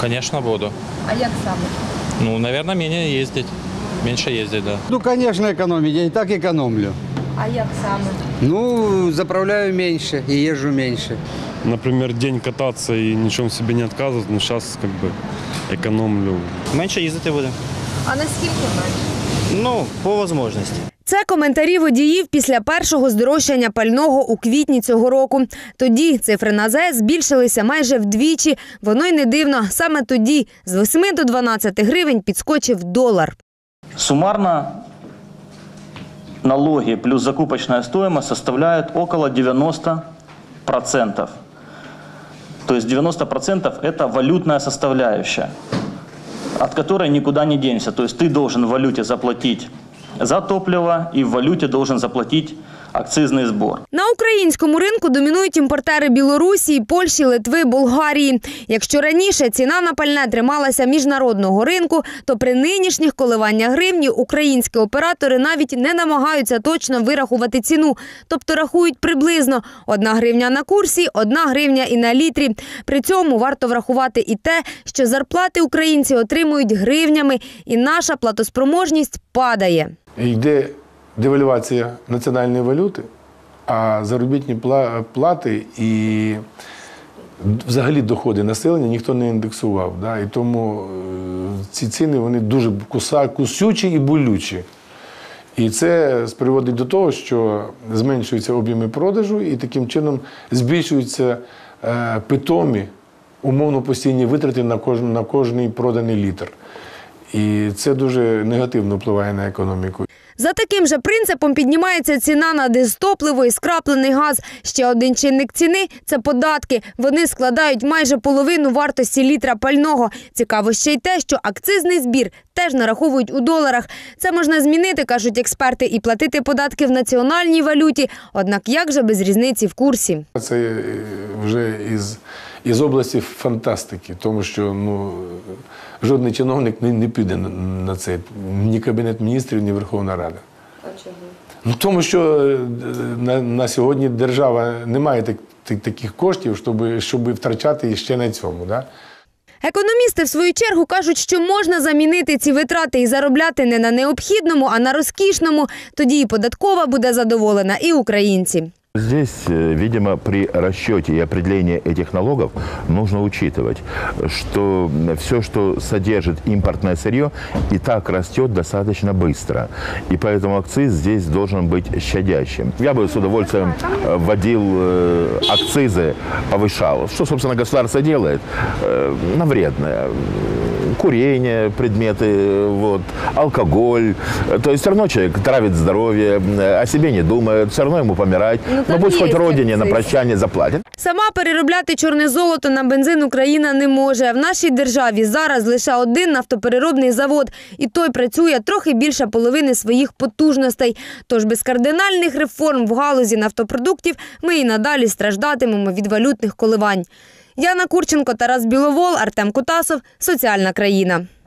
Конечно, буду. А як саме? Ну, наверное, менее ездить. Меньше ездить, да. Ну, конечно, экономить. Я и так экономлю. А як саме? Ну, заправляю меньше и езжу меньше. например, день кататься и ничем себе не отказывать, но сейчас как бы экономлю. Менше їздити буде. А наскільки менше? Ну, по можливості. Це коментарі водіїв після першого здорожчання пального у квітні цього року. Тоді цифри на ЗАЕС збільшилися майже вдвічі. Воно й не дивно. Саме тоді з 8 до 12 гривень підскочив долар. Суммарно налоги плюс закупочная стоимость составляют около 90%. То есть 90% это валютная составляющая, от которой никуда не денешься. То есть ты должен в валюте заплатить за топливо и в валюте должен заплатить акцизный сбор. На українському ринку домінують імпортери Білорусі, Польщі, Литви, Болгарії. Якщо раніше ціна на пальне трималася міжнародного ринку, то при нинішніх коливаннях гривні українські оператори навіть не намагаються точно вирахувати ціну, тобто рахують приблизно одна гривня на курсі, одна гривня і на літрі. При цьому варто врахувати і те, що зарплати українці отримують гривнями, і наша платоспроможність падає. йде девальвація національної валюти, а заробітні плати і взагалі доходи населення ніхто не індексував. Да? І тому е, ці ціни вони дуже куса, кусючі і болючі. І це приводить до того, що зменшуються об'єми продажу, і таким чином збільшуються е, питомі умовно постійні витрати на кожен, на кожний проданий літр. І це дуже негативно впливає на економіку. За таким же принципом піднімається ціна на дистопливо і скраплений газ. Ще один чинник ціни це податки. Вони складають майже половину вартості літра пального. Цікаво ще й те, що акцизний збір теж нараховують у доларах. Це можна змінити, кажуть експерти, і платити податки в національній валюті. Однак як же без різниці в курсі? Це е, вже із, із області фантастики, тому що ну, жодний чиновник не, не піде на, на це, ні Кабінет міністрів, ні Верховна Рада. Ну, тому що е, на, на сьогодні держава не має так, так- таких коштів, щоб, щоб втрачати ще на цьому. Да? Економісти в свою чергу кажуть, що можна замінити ці витрати і заробляти не на необхідному, а на розкішному. Тоді і податкова буде задоволена, і українці. Здесь, э, видимо, при расчете и определении этих налогов нужно учитывать, что все, что содержит импортное сырье, и так растет достаточно быстро. И поэтому акциз здесь должен быть щадящим. Я бы с удовольствием э, вводил э, акцизы, повышал. Что, собственно, государство делает? Э, На вредное. Курение, предметы, вот, алкоголь. То есть все равно человек травит здоровье, э, о себе не думает, все равно ему помирать. Ну, Ну, пусть хоть есть родине на акциз. прощание заплатит. Сама переробляти чорне золото на бензин Україна не може. В нашій державі зараз лише один нафтопереробний завод, і той працює трохи більше половини своїх потужностей. Тож без кардинальних реформ в галузі нафтопродуктів ми і надалі страждатимемо від валютних коливань. Яна Курченко, Тарас Біловол, Артем Кутасов. Соціальна країна.